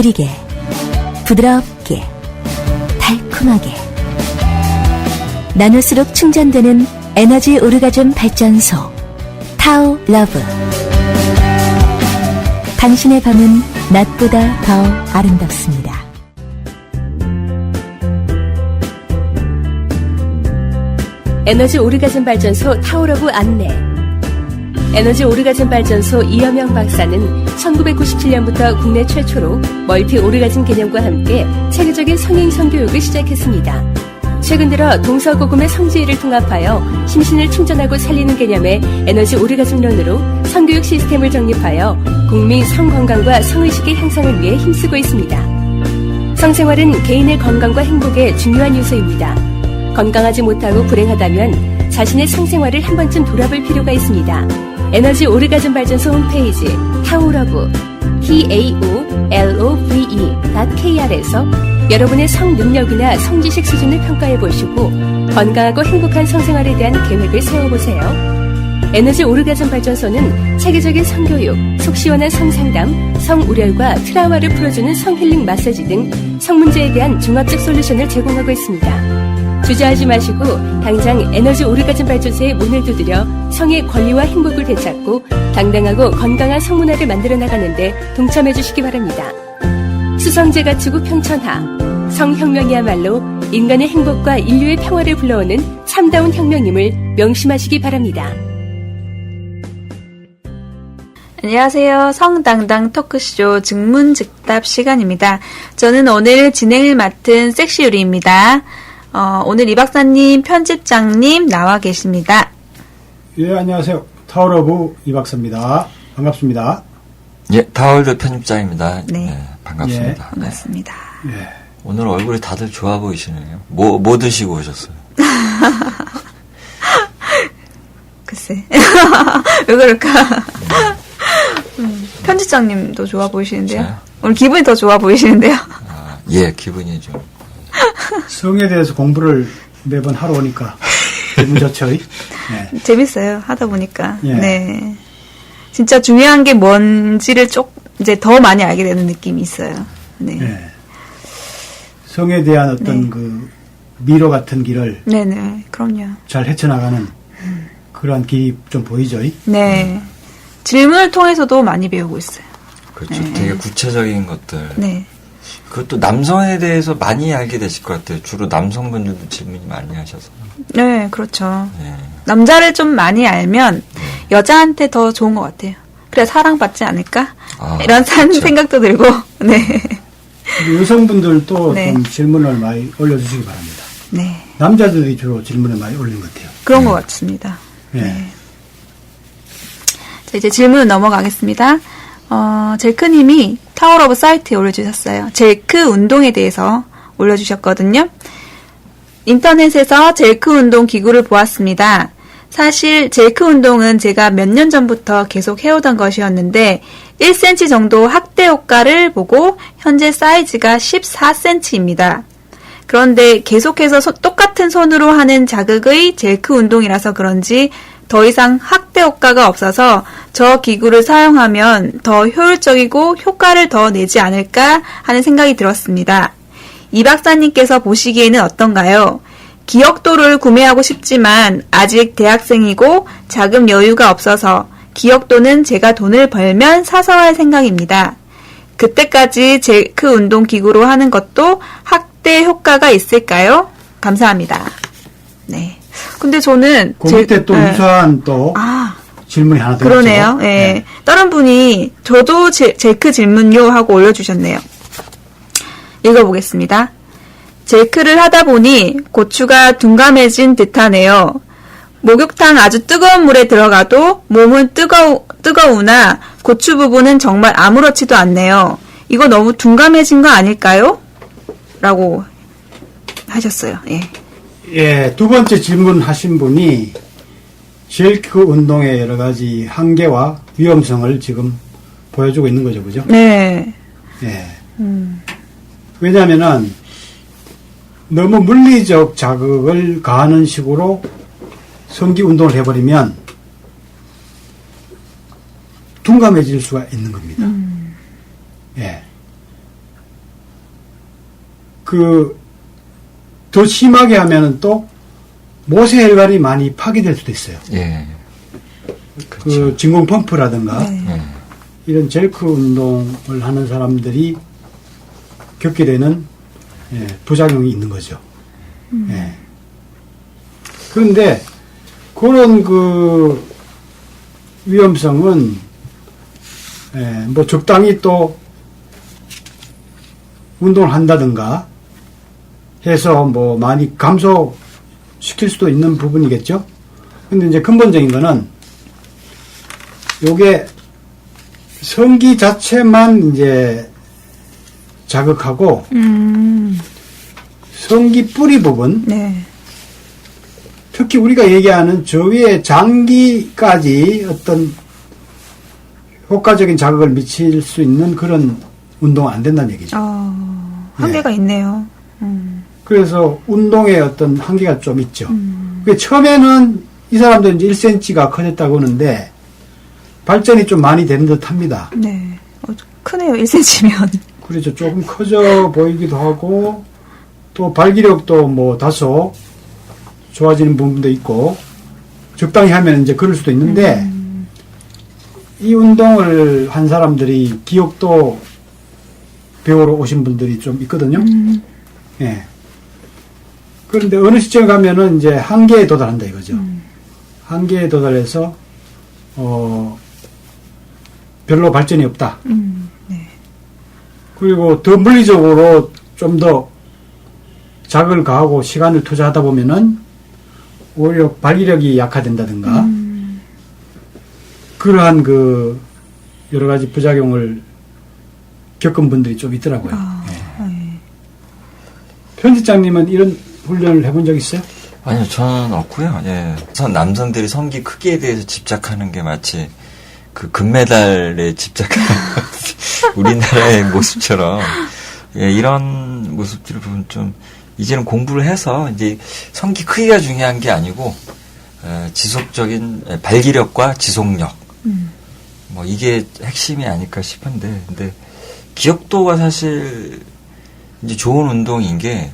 느리게, 부드럽게, 달콤하게. 나눌수록 충전되는 에너지 오르가즘 발전소. 타오 러브. 당신의 밤은 낮보다 더 아름답습니다. 에너지 오르가즘 발전소 타오러브 안내. 에너지 오르가즘 발전소 이여명 박사는 1997년부터 국내 최초로 멀티 오르가즘 개념과 함께 체계적인 성인 성교육을 시작했습니다. 최근 들어 동서고금의 성지를 통합하여 심신을 충전하고 살리는 개념의 에너지 오르가즘론으로 성교육 시스템을 정립하여 국민 성건강과 성의식의 향상을 위해 힘쓰고 있습니다. 성생활은 개인의 건강과 행복의 중요한 요소입니다. 건강하지 못하고 불행하다면 자신의 성생활을 한 번쯤 돌아볼 필요가 있습니다. 에너지 오르가즘 발전소 홈페이지 타오러브 taolove.kr에서 여러분의 성 능력이나 성지식 수준을 평가해 보시고 건강하고 행복한 성생활에 대한 계획을 세워보세요. 에너지 오르가즘 발전소는 체계적인 성교육, 속 시원한 성상담, 성우열과 트라우마를 풀어주는 성힐링 마사지 등 성문제에 대한 종합적 솔루션을 제공하고 있습니다. 주저하지 마시고 당장 에너지 오르가즘 발전소에 문을 두드려 성의 권리와 행복을 되찾고 당당하고 건강한 성문화를 만들어 나가는데 동참해 주시기 바랍니다. 수성제 가치구 평천하 성혁명이야말로 인간의 행복과 인류의 평화를 불러오는 참다운 혁명임을 명심하시기 바랍니다. 안녕하세요. 성당당 토크쇼 증문즉답 시간입니다. 저는 오늘 진행을 맡은 섹시유리입니다. 어, 오늘 이 박사님, 편집장님 나와 계십니다. 예, 안녕하세요. 타워러브 이 박사입니다. 반갑습니다. 예, 타월드 편집장입니다. 네. 네, 반갑습니다. 네. 반갑습니다. 예. 오늘 얼굴이 다들 좋아 보이시네요. 뭐, 뭐 드시고 오셨어요? 글쎄. 왜 그럴까? 음, 편집장님도 좋아 보이시는데요. 저요? 오늘 기분이 더 좋아 보이시는데요. 아, 예, 기분이 좀. 성에 대해서 공부를 매번 하러 오니까 기분 좋죠. 네. 재밌어요. 하다 보니까. 예. 네. 진짜 중요한 게 뭔지를 쪽, 이제 더 많이 알게 되는 느낌이 있어요. 네. 예. 성에 대한 어떤 네. 그 미로 같은 길을 네네. 그럼요. 잘 헤쳐나가는 그러한 길이 좀 보이죠. 네. 질문을 통해서도 많이 배우고 있어요. 그렇죠. 네. 되게 구체적인 것들. 네. 그것도 남성에 대해서 많이 알게 되실 것 같아요. 주로 남성분들도 질문이 많이 하셔서. 네, 그렇죠. 예. 남자를 좀 많이 알면 여자한테 더 좋은 것 같아요. 그래 사랑받지 않을까? 아, 이런 산 그렇죠. 생각도 들고, 네. 그리고 여성분들도 네. 좀 질문을 많이 올려주시기 바랍니다. 네. 남자들이 주로 질문을 많이 올리는 것 같아요. 그런 것 같습니다. 예. 네. 자, 이제 질문 넘어가겠습니다. 어, 젤크님이 타워러브 사이트에 올려주셨어요. 젤크 운동에 대해서 올려주셨거든요. 인터넷에서 젤크 운동 기구를 보았습니다. 사실 젤크 운동은 제가 몇 년 전부터 계속 해오던 것이었는데 1cm 정도 확대 효과를 보고 현재 사이즈가 14cm입니다. 그런데 계속해서 소- 똑같은 손으로 하는 자극의 젤크 운동이라서 그런지 더 이상 확대 효과가 없어서 저 기구를 사용하면 더 효율적이고 효과를 더 내지 않을까 하는 생각이 들었습니다. 이 박사님께서 보시기에는 어떤가요? 기억도를 구매하고 싶지만 아직 대학생이고 자금 여유가 없어서 기억도는 제가 돈을 벌면 사서 할 생각입니다. 그때까지 젤크 운동 기구로 하는 것도 확대 효과가 있을까요? 감사합니다. 네. 근데 저는 그 젤- 밑에 또 네. 유사한 또 아, 질문이 하나 더 그러네요. 예. 네. 다른 분이 저도 제, 젤크 질문요 하고 올려주셨네요. 읽어보겠습니다. 젤크를 하다 보니 고추가 둔감해진 듯하네요. 목욕탕 아주 뜨거운 물에 들어가도 몸은 뜨거우, 뜨거우나 고추 부분은 정말 아무렇지도 않네요. 이거 너무 둔감해진 거 아닐까요? 라고 하셨어요. 예. 예, 두 번째 질문하신 분이 젤크 운동의 여러 가지 한계와 위험성을 지금 보여주고 있는 거죠, 그죠? 네. 예. 음. 왜냐하면은 너무 물리적 자극을 가하는 식으로 성기 운동을 해버리면 둔감해질 수가 있는 겁니다. 예. 그, 더 심하게 하면은 또 모세 혈관이 많이 파괴될 수도 있어요. 예. 그 그렇죠. 진공 펌프라든가 네. 예. 이런 젤크 운동을 하는 사람들이 겪게 되는 예, 부작용이 있는 거죠. 예. 그런데 그런 그 위험성은 예, 뭐 적당히 또 운동을 한다든가 해서 뭐 많이 감소 시킬 수도 있는 부분이겠죠. 근데 이제 근본적인 거는 요게 성기 자체만 이제 자극하고 음, 성기 뿌리 부분 네. 특히 우리가 얘기하는 저 위에 장기까지 어떤 효과적인 자극을 미칠 수 있는 그런 운동은 안 된다는 얘기죠. 어, 한계가 있네요. 음, 그래서 운동의 어떤 한계가 좀 있죠. 음, 그 처음에는 이 사람도 이제 1cm가 커졌다고 하는데 발전이 좀 많이 되는 듯 합니다. 네. 어, 크네요, 1cm면. 그렇죠. 조금 커져 보이기도 하고 또 발기력도 뭐 다소 좋아지는 부분도 있고 적당히 하면 이제 그럴 수도 있는데 이 운동을 한 사람들이 기억도 배우러 오신 분들이 좀 있거든요. 음, 예. 그런데 어느 시점에 가면은 이제 한계에 도달한다 이거죠. 한계에 도달해서 어 별로 발전이 없다. 음, 네. 그리고 더 물리적으로 좀 더 자극을 가하고 시간을 투자하다 보면은 오히려 발기력이 약화된다든가 음, 그러한 그 여러 가지 부작용을 겪은 분들이 좀 있더라고요. 아, 예. 네. 편집장님은 이런 훈련을 해본 적 있어요? 아니요, 저는 없고요. 예. 우선 남성들이 성기 크기에 대해서 집착하는 게 마치 그 금메달에 집착하는 우리나라의 모습처럼 예, 이런 모습들을 보면 좀 이제는 공부를 해서 이제 성기 크기가 중요한 게 아니고 에, 지속적인 에, 발기력과 지속력 음, 뭐 이게 핵심이 아닐까 싶은데 근데 기억도가 사실 이제 좋은 운동인 게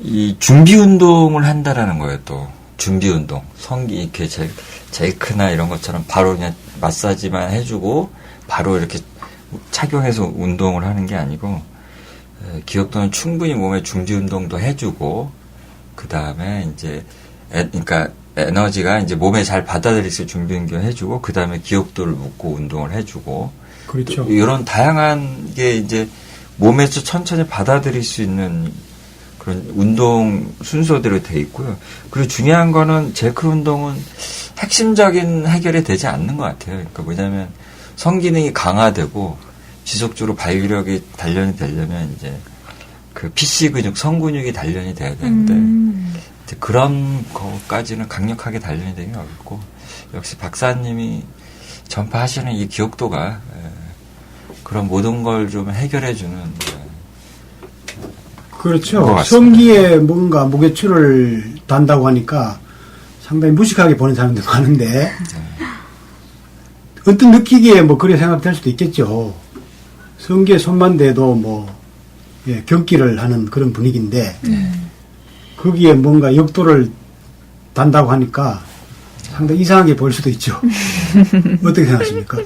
이 준비 운동을 한다라는 거예요 또. 준비 운동. 성기 이렇게 제, 제이크나 이런 것처럼 바로 그냥 마사지만 해주고 바로 이렇게 착용해서 운동을 하는 게 아니고 에, 기억도는 충분히 몸에 준비 운동도 해주고 그 다음에 이제 에, 그러니까 에너지가 이제 몸에 잘 받아들일 수 준비 운동 해주고 그 다음에 기억도를 묶고 운동을 해주고. 그렇죠. 이런 다양한 게 이제 몸에서 천천히 받아들일 수 있는 그런 운동 순서대로 돼 있고요. 그리고 중요한 거는 제크 운동은 핵심적인 해결이 되지 않는 것 같아요. 그러니까 뭐냐면 성기능이 강화되고 지속적으로 발기력이 단련이 되려면 이제 그 PC 근육, 성근육이 단련이 돼야 되는데 음, 그런 거까지는 강력하게 단련이 되기 어렵고 역시 박사님이 전파하시는 이 기억도가 에, 그런 모든 걸 좀 해결해주는 에, 그렇죠. 성기에 뭔가 무게추를 단다고 하니까 상당히 무식하게 보는 사람들 많은데 언뜻 느끼기에 뭐 그래 생각될 수도 있겠죠. 성기에 손만 대도 뭐 예, 경기를 하는 그런 분위기인데 거기에 뭔가 역도를 단다고 하니까 상당히 이상하게 보일 수도 있죠. 어떻게 생각하십니까?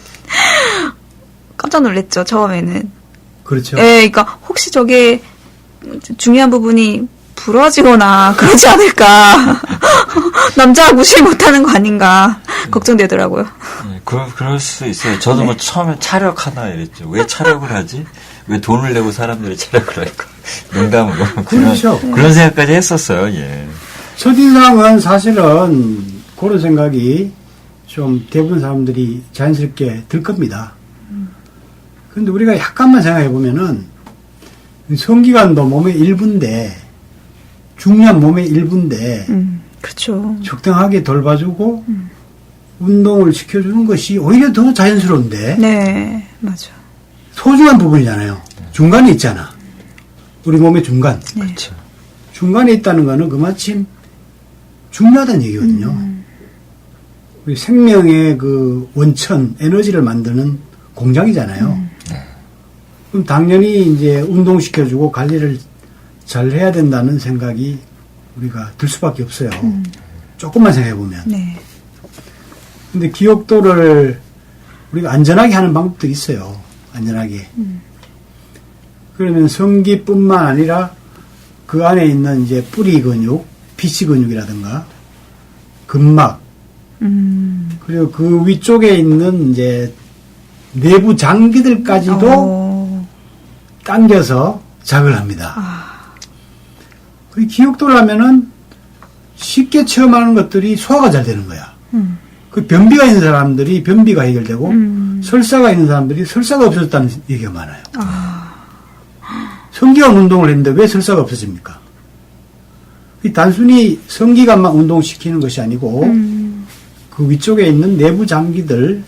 깜짝 놀랐죠, 처음에는. 그렇죠. 예, 그러니까 혹시 저게 중요한 부분이 부러지거나 그러지 않을까. 남자가 무시 못하는 거 아닌가 걱정되더라고요. 예, 그, 그럴 수 있어요. 저도 뭐 처음에 차력하나 이랬죠. 왜 차력을 하지? 왜 돈을 내고 사람들이 차력을 할까? 농담으로. 그렇죠. 그런, 그런 생각까지 했었어요, 예. 첫인상은 사실은 그런 생각이 좀 대부분 사람들이 자연스럽게 들 겁니다. 근데 우리가 약간만 생각해 보면은 성기관도 몸의 일부인데 중요한 몸의 일부인데 음, 그렇죠. 적당하게 돌봐주고 운동을 시켜주는 것이 오히려 더 자연스러운데 네, 맞아. 소중한 부분이잖아요. 중간에 있잖아. 우리 몸의 중간. 네. 그렇죠. 중간에 있다는 거는 그마침 중요하다는 얘기거든요. 우리 생명의 그 원천, 에너지를 만드는 공장이잖아요. 그럼 당연히 이제 운동시켜주고 관리를 잘 해야 된다는 생각이 우리가 들 수밖에 없어요. 조금만 생각해보면. 네. 근데 기억도를 우리가 안전하게 하는 방법들이 있어요. 안전하게. 그러면 성기뿐만 아니라 그 안에 있는 이제 뿌리 근육, 피치 근육이라든가 근막 음. 그리고 그 위쪽에 있는 이제 내부 장기들까지도 어. 당겨서 작을 합니다. 아. 그 기억도를 하면은 쉽게 체험하는 것들이 소화가 잘 되는 거야. 음. 그 변비가 있는 사람들이 변비가 해결되고 음. 설사가 있는 사람들이 설사가 없어졌다는 얘기가 많아요. 아. 성기관 운동을 했는데 왜 설사가 없어집니까? 이 단순히 성기관만 운동시키는 것이 아니고 음. 그 위쪽에 있는 내부 장기들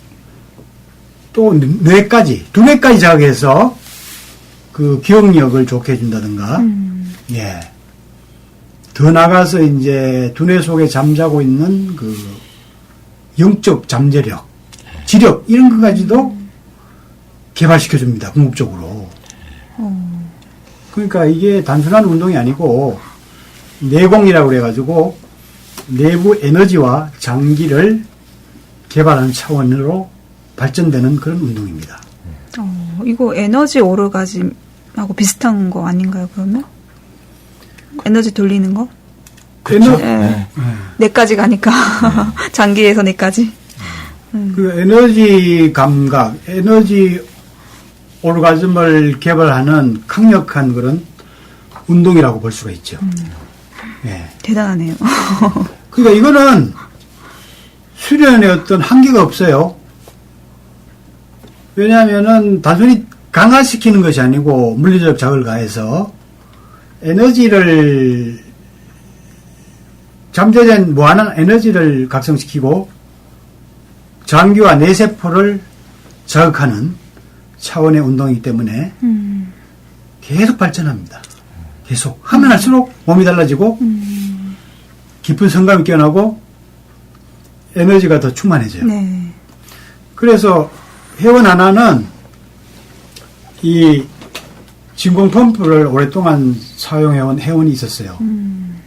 또 뇌까지 두 뇌까지 자극해서 그 기억력을 좋게 해준다든가 음. 예. 더 나가서 이제 두뇌 속에 잠자고 있는 그 영적 잠재력, 지력 이런 것까지도 개발시켜 줍니다. 궁극적으로. 어. 그러니까 이게 단순한 운동이 아니고 내공이라고 그래가지고 내부 에너지와 장기를 개발하는 차원으로 발전되는 그런 운동입니다. 어, 이거 에너지 오르가즘 하고 비슷한 거 아닌가요, 그러면? 에너지 돌리는 거? 에너, 예. 네. 뇌까지 가니까. 장기에서 뇌까지. 그 에너지 감각, 에너지 오르가즘을 개발하는 강력한 그런 운동이라고 볼 수가 있죠. 예. 대단하네요. 그러니까 이거는 수련의 어떤 한계가 없어요. 왜냐하면은 단순히 강화시키는 것이 아니고 물리적 자극을 가해서 에너지를 잠재된 무한한 에너지를 각성시키고 장기와 뇌세포를 자극하는 차원의 운동이기 때문에 음. 계속 발전합니다. 계속 하면 할수록 몸이 달라지고 음. 깊은 성감이 깨어나고 에너지가 더 충만해져요. 네. 그래서 회원 하나는 이 진공 펌프를 오랫동안 사용해온 회원이 있었어요. 음.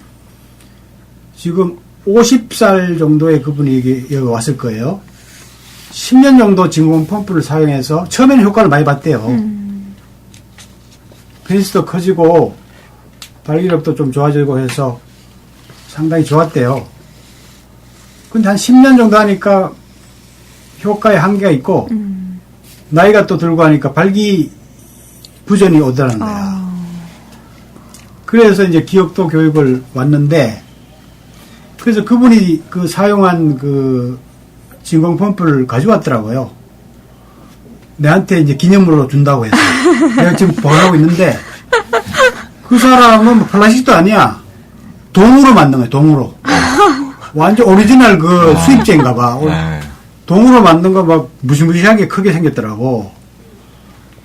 지금 50살 정도의 그분이 여기, 왔을 거예요. 10년 정도 진공 펌프를 사용해서 처음에는 효과를 많이 봤대요. 음. 페이스도 커지고 발기력도 좀 좋아지고 해서 상당히 좋았대요. 근데 한 10년 정도 하니까 효과에 한계가 있고 음. 나이가 또 들고 하니까 발기 부전이 오더라는 거야. 아. 그래서 이제 기억도 교육을 왔는데 그래서 그분이 그 사용한 그 진공 펌프를 가져왔더라고요. 내한테 이제 기념으로 준다고 해서 내가 지금 보관하고 있는데 그 사람은 뭐 플라스틱도 아니야. 동으로 만든 거야, 동으로. 완전 오리지널 그 수입제인가 봐. 네. 동으로 만든 거 막 무시무시하게 크게 생겼더라고.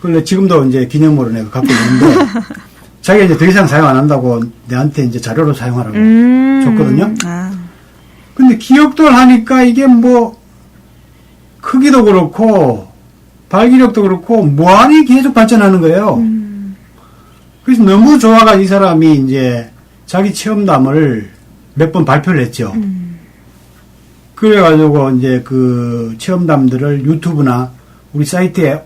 그래 지금도 이제 기념으로 내가 갖고 있는데 자기가 이제 더 이상 사용 안 한다고 내한테 이제 자료로 사용하라고 음. 줬거든요. 아. 근데 기억도를 하니까 이게 뭐 크기도 그렇고 발기력도 그렇고 무한히 계속 발전하는 거예요. 음. 그래서 너무 좋아가 이 사람이 이제 자기 체험담을 몇 번 발표를 했죠. 음. 그래가지고 이제 그 체험담들을 유튜브나 우리 사이트에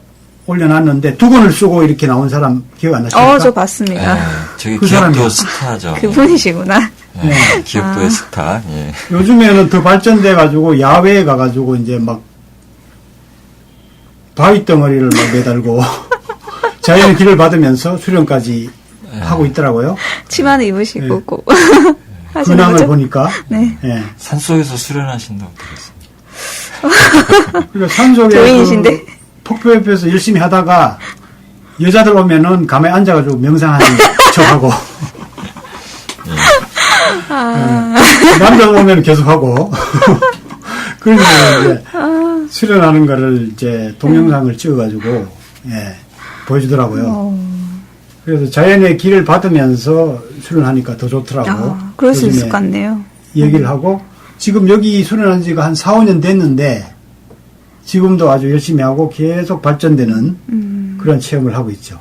올려놨는데 두 권을 쓰고 이렇게 나온 사람 기억 안 나십니까? 어, 저 봤습니다. 네. 저기 그 사람이요. 스타죠. 그분이시구나. 네. 기억도의 아. 스타. 예. 요즘에는 더 발전돼 가지고 야외에 가가지고 이제 막 바위 덩어리를 막 매달고 자연의 길을 받으면서 수련까지 네. 하고 있더라고요. 치마는 입으시고 네. 꼭 하시는 거죠? 보니까. 네. 예. 산속에서 수련하신다고 들었습니다. 그러니까 산속에 교인이신데? 그 폭포 옆에서 열심히 하다가 여자들 오면은 가만히 앉아가지고 명상하는 척하고 아. 예. 남자 오면 계속하고 그러면 이제 수련하는 거를 이제 동영상을 찍어가지고 예, 보여주더라고요. 어. 그래서 자연의 길을 받으면서 수련하니까 더 좋더라고. 아, 그럴 수 있을 것 같네요. 얘기를 하고 지금 여기 수련한 지가 한 4, 5년 됐는데 지금도 아주 열심히 하고 계속 발전되는 음. 그런 체험을 하고 있죠.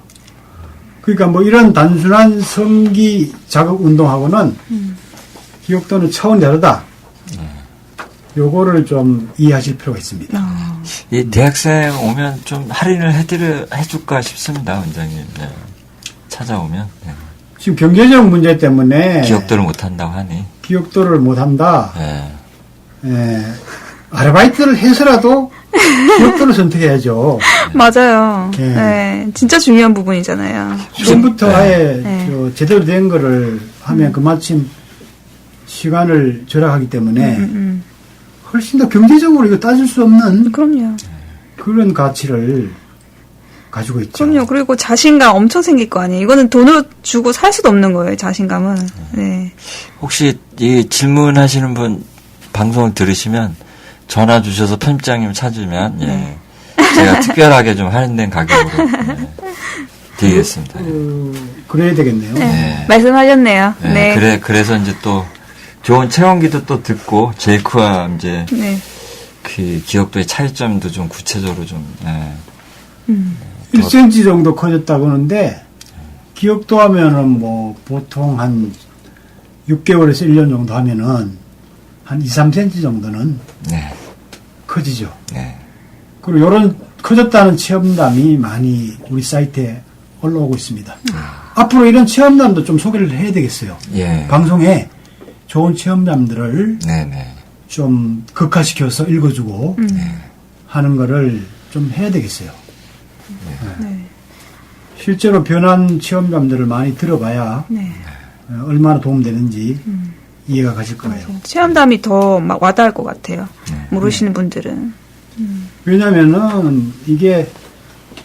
그러니까 뭐 이런 단순한 성기 자극 운동하고는 음. 기억도는 차원이 다르다. 요거를 좀 이해하실 필요가 있습니다. 아, 이 대학생 오면 좀 할인을 해드려 해줄까 싶습니다, 원장님. 네. 찾아오면 네. 지금 경제적 문제 때문에 기억도를 못한다고 하니. 기억도를 못한다. 네. 예, 아르바이트를 해서라도 기억도를 선택해야죠. 맞아요. 예. 네, 진짜 중요한 부분이잖아요. 처음부터 네. 아예 네. 저 제대로 된 거를 하면 그마침 시간을 절약하기 때문에 음, 음. 훨씬 더 경제적으로 이거 따질 수 없는 그럼요. 그런 가치를 가지고 있죠. 그럼요. 그리고 자신감 엄청 생길 거 아니에요. 이거는 돈으로 주고 살 수도 없는 거예요. 자신감은. 네. 혹시 이 질문하시는 분 방송을 들으시면 전화 주셔서 편집장님 찾으면 예. 제가 특별하게 좀 할인된 가격으로 예. 드리겠습니다. 어, 그래야 되겠네요. 네. 말씀하셨네요. 네, 네. 그래 그래서 이제 또 좋은 체험기도 또 듣고 제이크와 이제 네. 그 기억도의 차이점도 좀 구체적으로 좀 예. 음. 1cm 정도 커졌다고 하는데 기억도 하면은 뭐 보통 한 6개월에서 1년 정도 하면은 한 2, 3cm 정도는 네, 커지죠. 네, 그리고 이런 커졌다는 체험담이 많이 우리 사이트에 올라오고 있습니다. 앞으로 이런 체험담도 좀 소개를 해야 되겠어요. 예, 방송에 좋은 체험담들을 네, 네, 좀 극화시켜서 읽어주고 음. 하는 거를 좀 해야 되겠어요. 네. 실제로 변한 체험담들을 많이 들어봐야 네. 어, 얼마나 도움되는지 이해가 가실 거예요. 체험담이 더 막 와닿을 것 같아요. 네. 모르시는 분들은. 왜냐면은 이게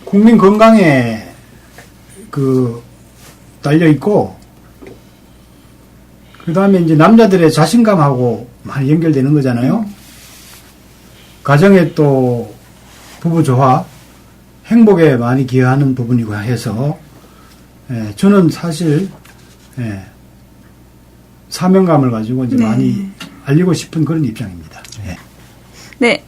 국민 건강에 그 달려 있고 그 다음에 이제 남자들의 자신감하고 많이 연결되는 거잖아요. 가정에 또 부부 조화, 행복에 많이 기여하는 부분이고 해서 예, 저는 사실 예, 사명감을 가지고 이제 네. 많이 알리고 싶은 그런 입장입니다. 예. 네.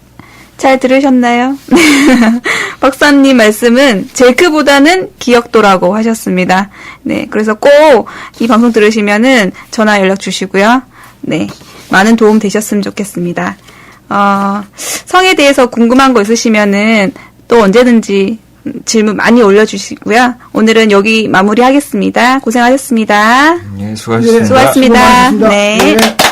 잘 들으셨나요? 박사님 말씀은 제크보다는 기억도라고 하셨습니다. 네. 그래서 꼭 이 방송 들으시면은 전화 연락 주시고요. 네. 많은 도움 되셨으면 좋겠습니다. 어, 성에 대해서 궁금한 거 있으시면은 또 언제든지 질문 많이 올려주시고요. 오늘은 여기 마무리하겠습니다. 고생하셨습니다. 예, 수고하셨습니다. 수고하셨습니다. 수고 많으셨습니다. 네. 예.